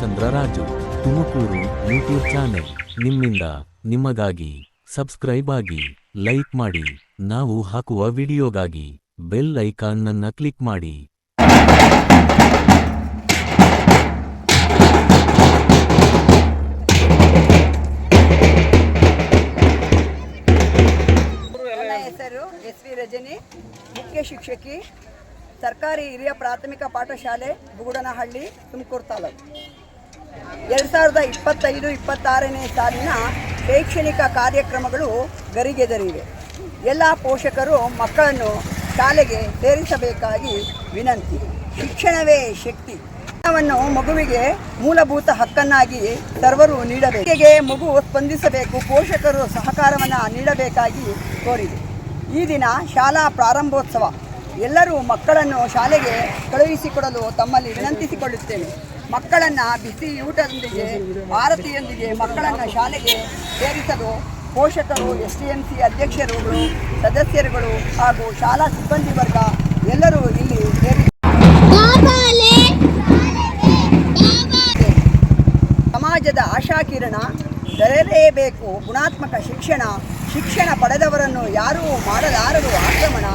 Ramachandra Raju, Tumakuru YouTube channel ನಿಮ್ಮಿಂದ ನಿಮಗಾಗಿ subscribe ಆಗಿ ಲೈಕ್ ಮಾಡಿ, ನಾವು ಹಾಕುವ ವಿಡಿಯೋಗಾಗಿ ಬೆಲ್ ಐಕಾನ್ನನ್ನ ಕ್ಲಿಕ್ ಮಾಡಿ. ಹೆಸರು ಎಸ್ ವಿ ರಜನಿ, ಮುಖ್ಯ ಶಿಕ್ಷಕಿ, ಸರ್ಕಾರಿ ಹಿರಿಯ ಪ್ರಾಥಮಿಕ ಪಾಠಶಾಲೆ ಬುಗುಡನಹಳ್ಳಿ, ತುಮಕೂರು ತಾಲೂಕು. ಎರಡು ಸಾವಿರದ ಇಪ್ಪತ್ತೈದು, ಇಪ್ಪತ್ತಾರನೇ ಸಾಲಿನ ಶೈಕ್ಷಣಿಕ ಕಾರ್ಯಕ್ರಮಗಳು ಗರಿಗೆದರಿವೆ. ಎಲ್ಲ ಪೋಷಕರು ಮಕ್ಕಳನ್ನು ಶಾಲೆಗೆ ಸೇರಿಸಬೇಕಾಗಿ ವಿನಂತಿ. ಶಿಕ್ಷಣವೇ ಶಕ್ತಿ. ಶಿಕ್ಷಣವನ್ನು ಮಗುವಿಗೆ ಮೂಲಭೂತ ಹಕ್ಕನ್ನಾಗಿ ಸರ್ವರು ನೀಡಬೇಕು. ಮಗು ಸ್ಪಂದಿಸಬೇಕು, ಪೋಷಕರು ಸಹಕಾರವನ್ನು ನೀಡಬೇಕಾಗಿ ಕೋರಿದೆ. ಈ ದಿನ ಶಾಲಾ ಪ್ರಾರಂಭೋತ್ಸವ. ಎಲ್ಲರೂ ಮಕ್ಕಳನ್ನು ಶಾಲೆಗೆ ಕಳುಹಿಸಿಕೊಡಲು ತಮ್ಮಲ್ಲಿ ವಿನಂತಿಸಿಕೊಳ್ಳುತ್ತೇನೆ. ಮಕ್ಕಳನ್ನು ಬಿಸಿ ಊಟದೊಂದಿಗೆ ಭಾರತೀಯೊಂದಿಗೆ ಮಕ್ಕಳನ್ನು ಶಾಲೆಗೆ ಸೇರಿಸಲು ಪೋಷಕರು ಎಸ್ ಡಿ ಎಂ ಸಿ ಅಧ್ಯಕ್ಷರುಗಳು ಸದಸ್ಯರುಗಳು ಹಾಗೂ ಶಾಲಾ ಸಿಬ್ಬಂದಿ ವರ್ಗ ಎಲ್ಲರೂ ಇಲ್ಲಿ ಸೇರಿ ಸಮಾಜದ ಆಶಾಕಿರಣ ದೊರೆಯಲೇಬೇಕು ಗುಣಾತ್ಮಕ ಶಿಕ್ಷಣ ಶಿಕ್ಷಣ ಪಡೆದವರನ್ನು ಯಾರೂ ಮಾಡಲಾರರು ಆಕ್ರಮಣ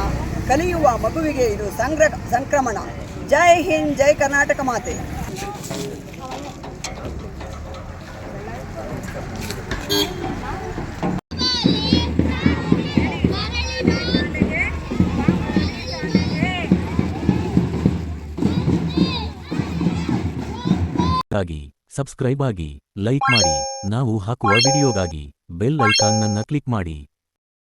ಕಲಿಯುವ ಮಗುವಿಗೆ ಇದು ಸಂಗ್ರ ಸಂಕ್ರಮಣ. ಜೈ ಹಿಂದ್ ಜೈ ಕರ್ನಾಟಕ ಮಾತೆ. ಗಾಗಿ ಸಬ್ಸ್ಕ್ರೈಬ್ ಆಗಿ ಲೈಕ್ ಮಾಡಿ ನಾವು ಹಾಕುವ ವಿಡಿಯೋಗಾಗಿ ಬೆಲ್ ಐಕಾನ್ನನ್ನ ಕ್ಲಿಕ್ ಮಾಡಿ.